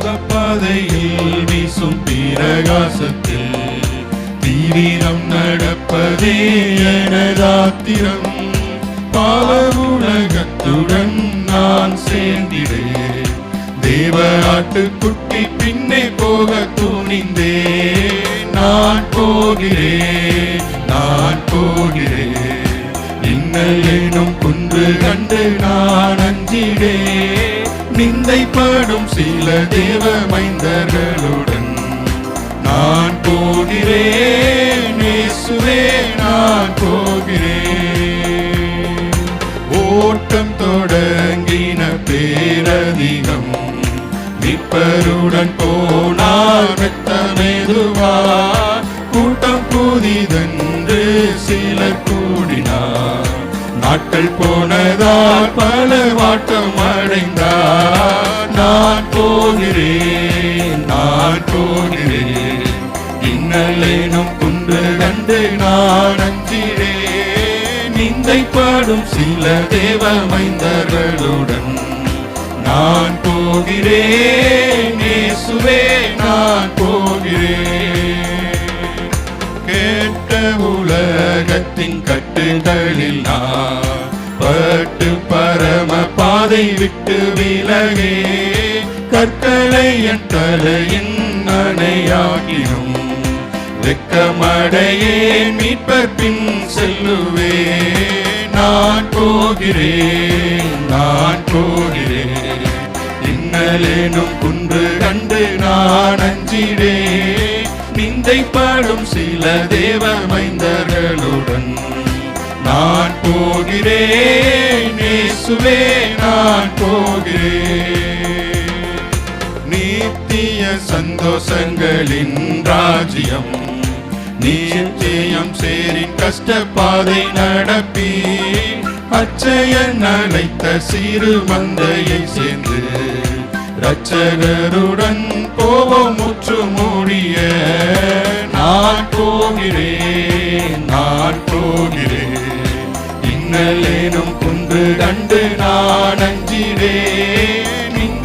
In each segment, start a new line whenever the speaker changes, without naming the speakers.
பாதையில் வீசும் பிரகாசத்தில் தீவிரம் நடப்பதே எனதாத்திரம் பாவ உலகத்துடன் நான் சேர்ந்திடே தேவ ஆட்டுக்குட்டி பின்னே போக துணிந்தே நான் போகிறேன் நான் போகிறேன் இன்னல் எனும் குன்று கண்டு நான் அஞ்சிடேன் நிந்தைப்படும் சில தேவ மைந்தர்களுடன் நான் போகிறேன். இயேசுவே நான் போகிறேன். ஓட்டம் தொடங்கின பேரதிகம் நிப்பருடன் போனார். மெத்தமெதுவா கூட்டம் புதிதென்று சிலர் கூடினார். நாட்கள் போனதால் பல வாட்டம் அடைந்தார். நான் போகிறேன் நான் போகிறேன். இன்னலேனும் குன்று கண்டு நான் அஞ்சிடேன் நிந்தைப்படும் சில தேவ மைந்தர்களுடன் நான் போகிறேன். நேசுவே நான் போகிறேன். கேட்ட உலகத்தின் கட்டுதலில் நான் பட்டு பரம பாதை விட்டு விலகே கற்களை என் தலையின் அணையாகினும் வெக்கமடையே மீட்பர் பின் செல்லுவே. நான் போகிறேன் நான் போகிறேன். இன்னலேனும் குன்று கண்டு நான் அஞ்சிடே நிந்தைப்படும் சில தேவ மைந்தர்களுடன் நான் போகிறேன் நேசுவே நான் போகிறேன். சந்தோஷங்களின் ராஜ்யம். நிச்சயம் சேரின் கஷ்டப்பாதை நடப்பி அச்சையன் அழைத்த சிறு மந்தையை சேர்ந்து ரச்சகருடன் போவோம் முற்று மூடிய நான் போகிறேன் நான் போகிறேன். இன்னலேனும் குன்று கண்டு நான் அஞ்சிறேன்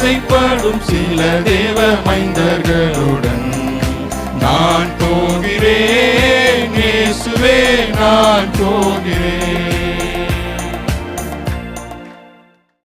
நிந்தைப்படும் சில தேவ மைந்தர்களுடன் நான் போகிறேன் நான் போகிறேன்.